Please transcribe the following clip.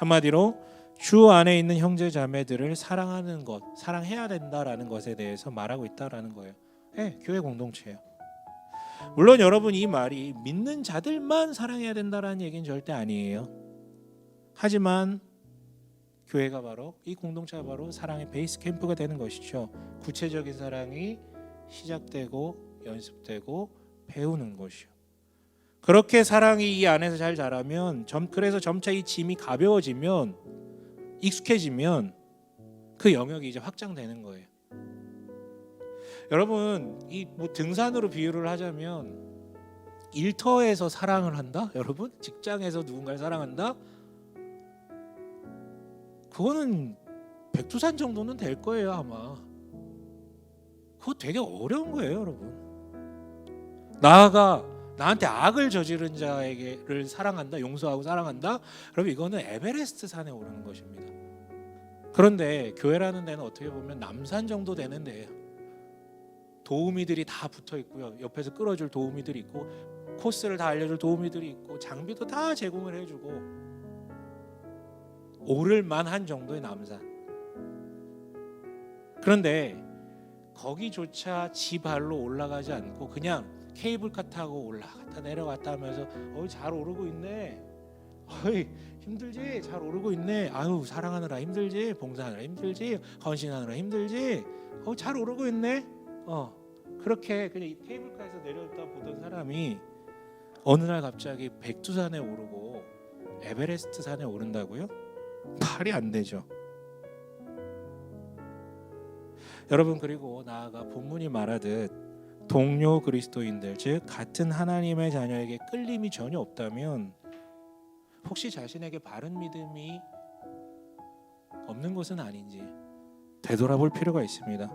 한마디로 주 안에 있는 형제 자매들을 사랑하는 것, 사랑해야 된다라는 것에 대해서 말하고 있다라는 거예요. 예, 교회 공동체예요. 물론 여러분 이 말이 믿는 자들만 사랑해야 된다라는 얘기는 절대 아니에요. 하지만 교회가 바로 이 공동체가 바로 사랑의 베이스 캠프가 되는 것이죠. 구체적인 사랑이 시작되고 연습되고 배우는 것이요. 그렇게 사랑이 이 안에서 잘 자라면 점 그래서 점차 이 짐이 가벼워지면 익숙해지면 그 영역이 이제 확장되는 거예요. 여러분 이 뭐 등산으로 비유를 하자면 일터에서 사랑을 한다? 여러분 직장에서 누군가를 사랑한다? 그거는 백두산 정도는 될 거예요 아마. 그거 되게 어려운 거예요 여러분. 나아가 나한테 악을 저지른 자에게를 사랑한다, 용서하고 사랑한다. 그럼 이거는 에베레스트 산에 오르는 것입니다. 그런데 교회라는 데는 어떻게 보면 남산 정도 되는 데예요. 도우미들이 다 붙어 있고요. 옆에서 끌어줄 도우미들이 있고 코스를 다 알려줄 도우미들이 있고 장비도 다 제공을 해주고 오를 만한 정도의 남산. 그런데 거기조차 지 발로 올라가지 않고 그냥 케이블카 타고 올라갔다 내려갔다 하면서 어이 잘 오르고 있네. 어이 힘들지 잘 오르고 있네. 아유 사랑하느라 힘들지 봉사하느라 힘들지 헌신하느라 힘들지. 어잘 오르고 있네. 어 그렇게 그냥 이 케이블카에서 내려다 보던 사람이 어느 날 갑자기 백두산에 오르고 에베레스트 산에 오른다고요? 말이 안 되죠. 여러분 그리고 나아가 본문이 말하듯 동료 그리스도인들 즉 같은 하나님의 자녀에게 끌림이 전혀 없다면 혹시 자신에게 바른 믿음이 없는 것은 아닌지 되돌아볼 필요가 있습니다.